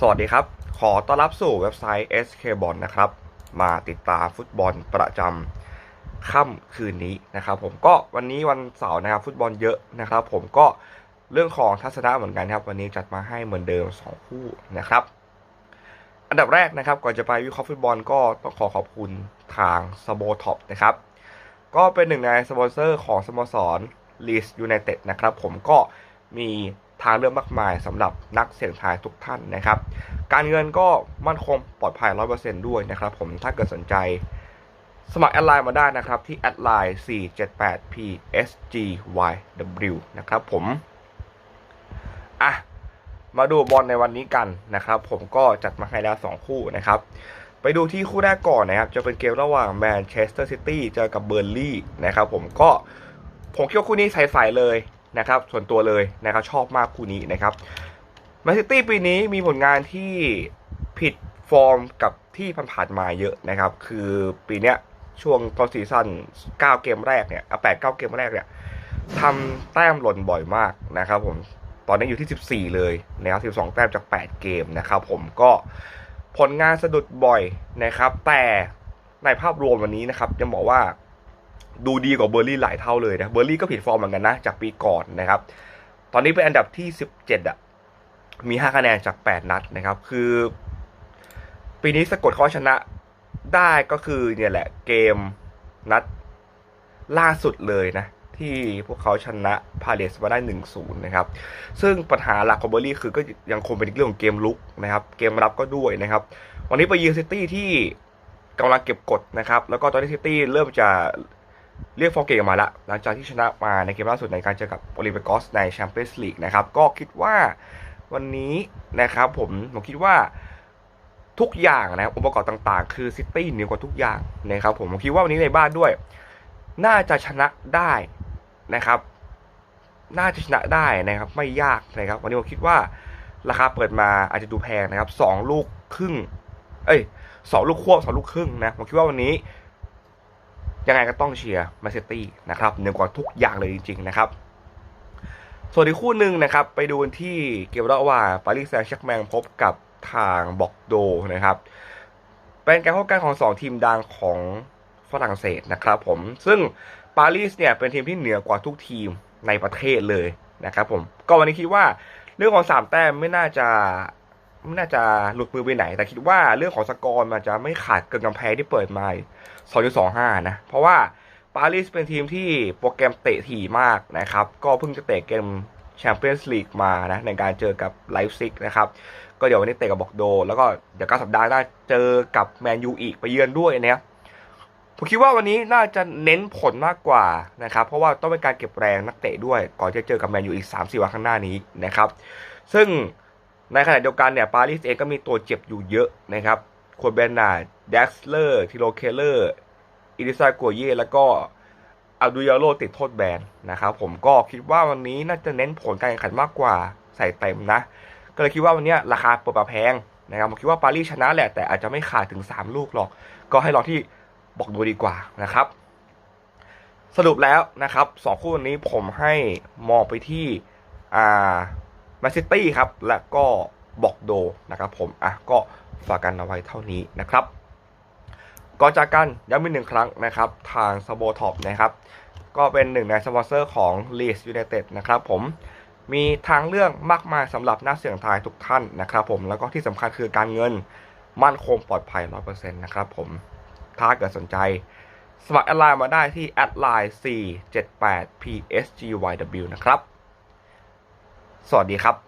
สวัสดีครับ ขอต้อนรับสู่เว็บไซต์ SK b o l นะครับ มาติดตามฟุตบอลประจำค่ำคืนนี้นะครับผมก็วันนี้วันเสาร์นะครับฟุตบอลเยอะนะครับ ผมก็เรื่องของทัศนะเหมือนกันครับ วันนี้จัดมาให้เหมือนเดิม 2 คู่นะครับ อันดับแรกนะครับก่อนจะไปวิเคราะห์ฟุตบอลก็ต้องขอขอบคุณทางสโบท็อปนะครับ ก็เป็นหนึ่งในสปอนเซอร์ของสโมสรลีสยูไนเต็ดนะครับ ผมก็มี ทางเลือกมากมายสำหรับนักเสี่ยงทายทุกท่านนะครับ การเงินก็มั่นคงปลอดภัย 100%ด้วยนะครับ ผมถ้าเกิดสนใจ สมัครแอดไลน์มาได้นะครับ ที่แอดไลน์ 478psgyw นะครับผม อะ มาดูบอลในวันนี้กันนะครับ ผมก็จัดมาให้แล้ว 2 คู่นะครับ ไปดูที่คู่แรกก่อนนะครับ จะเป็นเกมระหว่างแมนเชสเตอร์ซิตี้เจอกับเบอร์ลี่นะครับ ผมก็ผมคิดว่าคู่นี้ใสๆเลย นะครับส่วนตัวเลยนะครับชอบมากคู่นี้นะครับแมนซิตี้ปีนี้มีผลงานที่ผิดฟอร์มกับที่ผ่านมาเยอะนะครับ คือปีเนี้ยช่วงตอนซีซั่น9 เกมแรกเนี่ยแปดเก้าเกมแรกเนี่ยทำแต้มหล่นบ่อยมากนะครับผมตอนนี้อยู่ที่ 14 เลยนะครับ12 แต้มจาก 8 เกมนะครับผมก็ผลงานสะดุดบ่อยนะครับ แต่ในภาพรวมวันนี้นะครับยังบอกว่า ดูดีกว่าเบอร์ลี่หลายเท่าเลยนะ เบอร์ลี่ก็ผิดฟอร์มเหมือนกันนะ จากปีก่อนนะครับ ตอนนี้เป็นอันดับที่ 17 อะ มี 5 คะแนนจาก 8 นัดนะครับ คือ ปีนี้สะกดเขาชนะได้ก็คือเนี่ยแหละเกมนัดล่าสุดเลยนะ ที่พวกเขาชนะพาเลสมาได้ 1-0 นะครับ ซึ่งปัญหาหลักของเบอร์ลี่คือก็ยังคงเป็นเรื่องของเกมลุกนะครับ เกมรับก็ด้วยนะครับ วันนี้ไปเยือนซิตี้ที่กำลังเก็บกดนะครับ แล้วก็ตอนนี้ซิตี้เริ่มจะ เรียกฟอร์เกตมาละหลังจากที่ชนะมาในเกมล่าสุดในการเจอกับโอลิมปิกอสในแชมเปี้ยนส์ลีกนะครับ ก็คิดว่าวันนี้นะครับผมผมคิดว่าทุกอย่างนะองค์ประกอบต่างๆ คือซิตี้เหนือกว่าทุกอย่างนะครับผมผมคิดว่าวันนี้ในบ้านด้วย น่าจะชนะได้นะครับ น่าจะชนะได้นะครับ ไม่ยากนะครับ วันนี้ผมคิดว่าราคาเปิดมาอาจจะดูแพงนะครับสองลูกครึ่ง เอ้ยสองลูกควบสองลูกครึ่งนะผมคิดว่าวันนี้ ยังไงก็ต้องเชียร์แมนซิตี้นะครับเหนือกว่าทุกอย่างเลยจริง ๆ นะครับ ส่วนอีกคู่หนึ่งนะครับ ไปดูที่เกมระหว่างปารีสแซงต์แชร์กแมงพบกับทางบอกโดนะครับเป็นการพบกันของ 2 ทีมดังของฝรั่งเศสนะครับผมซึ่งปารีสเนี่ยเป็นทีมที่เหนือกว่าทุกทีมในประเทศเลยนะครับผมก็วันนี้คิดว่าเรื่องของ 3 แต้มไม่น่าจะ น่าจะหลุดมือไปไหน แต่คิดว่าเรื่องของสกอร์มันจะไม่ขาดเกินกำแพงที่เปิดมา2.25 นะ เพราะว่าปารีสเป็นทีมที่โปรแกรมเตะถี่มากนะครับ ก็เพิ่งจะเตะเกมแชมเปี้ยนส์ลีกมานะ ในการเจอกับไลฟ์ซิกนะครับ ก็เดี๋ยววันนี้เตะกับบอกโด แล้วก็เดี๋ยวกลางสัปดาห์หน้าเจอกับแมนยูอีกไปเยือนด้วยนะครับผมคิดว่าวันนี้น่าจะเน้นผลมากกว่านะครับ เพราะว่าต้องเป็นการเก็บแรงนักเตะด้วย ก่อนจะเจอกับแมนยูอีก 3-4 วันข้างหน้านี้นะครับ ซึ่ง ในขณะเดียวกันเนี่ยปารีสเองก็มีตัวเจ็บอยู่เยอะนะครับควรเบนนาเด็กซ์เลอร์ทิโลเคเลอร์อิริซากัวเย่แล้วก็อัลดูยาโรติดโทษแบนนะครับผมก็คิดว่าวันนี้น่าจะเน้นผลการแข่งขันมากกว่าใส่เต็มนะ ก็เลยคิดว่าวันนี้ราคาเปิดมาแพงนะครับผมคิดว่าปารีสชนะแหละแต่อาจจะไม่ขาดถึง 3 ลูกหรอก ก็ให้ลองที่บอกดูดีกว่านะครับ สรุปแล้วนะครับสองคู่วันนี้ผมให้มองไปที่อ่า แมนซิตี้ครับ และก็บอกโดนะครับผม อะ ก็ฝากกันเอาไว้เท่านี้นะครับ ก่อนจากกันย้ำอีกหนึ่งครั้งนะครับ ทางสโบท็อปนะครับ ก็เป็นหนึ่งในสปอนเซอร์ของ Leeds United นะครับผม มีทางเลือกมากมายสำหรับนักเสี่ยงทายทุกท่านนะครับผม แล้วก็ที่สำคัญคือการเงินมั่นคงปลอดภัย 100%นะครับผม ถ้าเกิดสนใจสมัครแอดไลน์มาได้ที่แอดไลน์ 478psgyw นะครับ สวัสดีครับ